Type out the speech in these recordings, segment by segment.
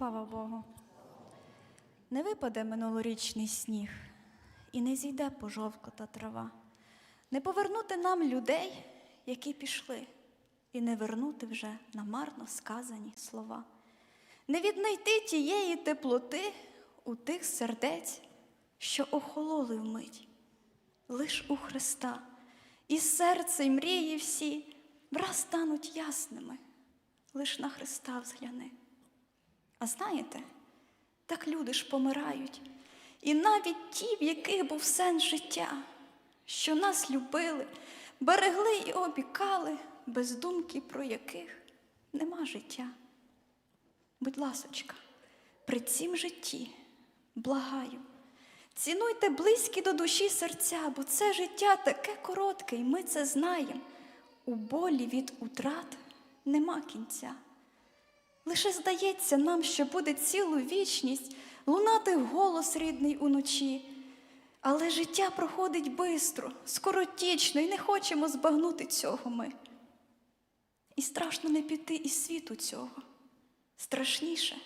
Слава Богу. Не випаде минулорічний сніг, і не зійде пожовклата трава. Не повернути нам людей, які пішли, і не вернути вже намарно сказані слова. Не віднайти тієї теплоти у тих сердець, що охололи вмить. Лиш у Христа, і серце, й мрії всі враз стануть ясними, лиш на Христа взгляни. А знаєте, так люди ж помирають, і навіть ті, в яких був сенс життя, що нас любили, берегли і опікали, без думки, про яких нема життя. Будь ласочка, при цім житті, благаю, цінуйте близькі до душі серця, бо це життя таке коротке, і ми це знаємо. У болі від утрат нема кінця. Лише здається нам, що буде цілу вічність лунати голос рідний уночі. Але життя проходить бистро, скоротічно, і не хочемо збагнути цього ми. І страшно не піти із світу цього. Страшніше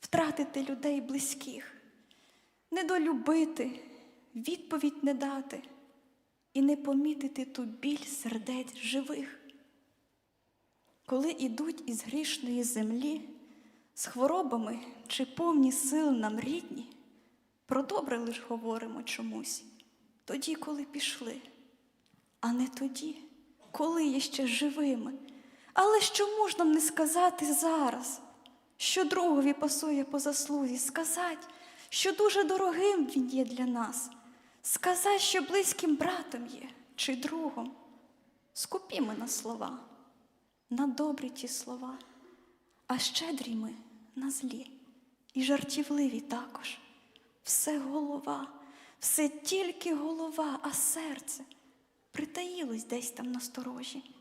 втратити людей близьких, недолюбити, відповідь не дати і не помітити ту біль сердець живих. Коли ідуть із грішної землі, з хворобами чи повні сил нам рідні, про добре лиш говоримо чомусь, тоді, коли пішли, а не тоді, коли є ще живими. Але ж нам не сказати зараз, що другові пасує по заслузі, сказати, що дуже дорогим він є для нас, сказати, що близьким братом є чи другом. Скупі ми на слова, на добрі ті слова, а щедрі ми на злі і жартівливі також. Все голова, все тільки голова, а серце притаїлось десь там насторожі.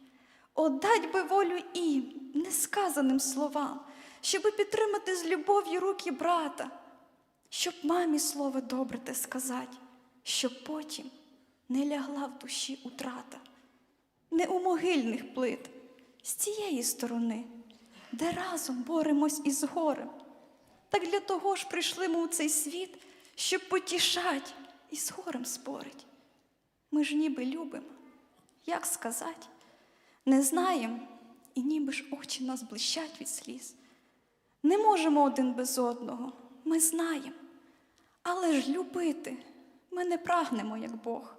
Отдать би волю їм, несказаним словам, щоби підтримати з любов'ю руки брата, щоб мамі слово добре те сказати, щоб потім не лягла в душі утрата, не у могильних плит, з цієї сторони, де разом боремось із горем. Так для того ж прийшли ми у цей світ, щоб потішать і з горем спорить. Ми ж ніби любимо, як сказати, не знаємо, і ніби ж очі нас блищать від сліз. Не можемо один без одного, ми знаємо, але ж любити ми не прагнемо, як Бог.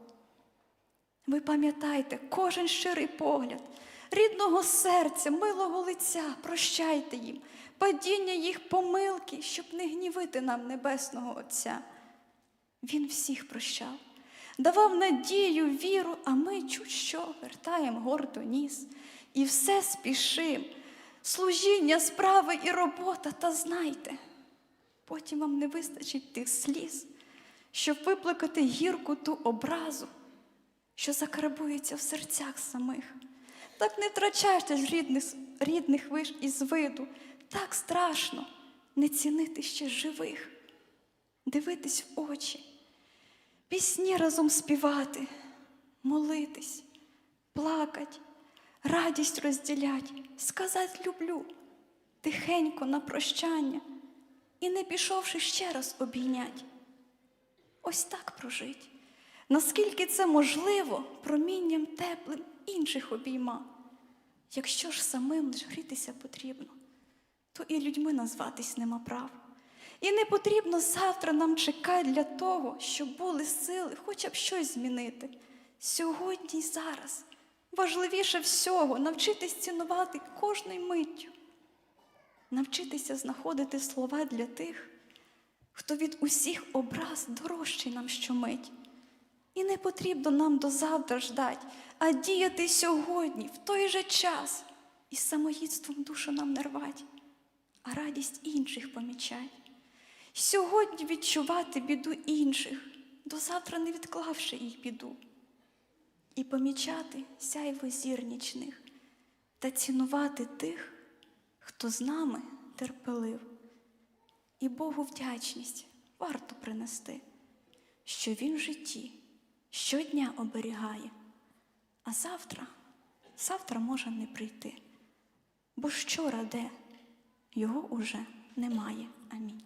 Ви пам'ятайте, кожен щирий погляд, рідного серця, милого лиця, прощайте їм, падіння їх помилки, щоб не гнівити нам Небесного Отця. Він всіх прощав, давав надію, віру, а ми чуть що вертаємо гордо ніс і все спішим. Служіння, справи і робота, та знайте, потім вам не вистачить тих сліз, щоб виплакати гірку ту образу, що закарбується в серцях самих. Так не втрачайте ж рідних, рідних виш із виду, так страшно не цінити ще живих, дивитись в очі, пісні разом співати, молитись, плакать, радість розділять, сказать люблю, тихенько на прощання і не пішовши ще раз обійнять. Ось так прожить. Наскільки це можливо, промінням теплим інших обійма. Якщо ж самим лиш грітися потрібно, то і людьми назватись нема прав. І не потрібно завтра нам чекати для того, щоб були сили хоча б щось змінити. Сьогодні й зараз важливіше всього навчитись цінувати кожною миттю, навчитися знаходити слова для тих, хто від усіх образ дорожчий нам щомить. І не потрібно нам до завтра ждать, а діяти сьогодні, в той же час, і самоїдством душу нам не рвать, а радість інших помічать. Сьогодні відчувати біду інших, до завтра не відклавши їх біду, і помічати сяйво зір та цінувати тих, хто з нами терпелив. І Богу вдячність варто принести, що Він в житті щодня оберігає, а завтра, завтра може не прийти, бо що де його уже немає. Амінь.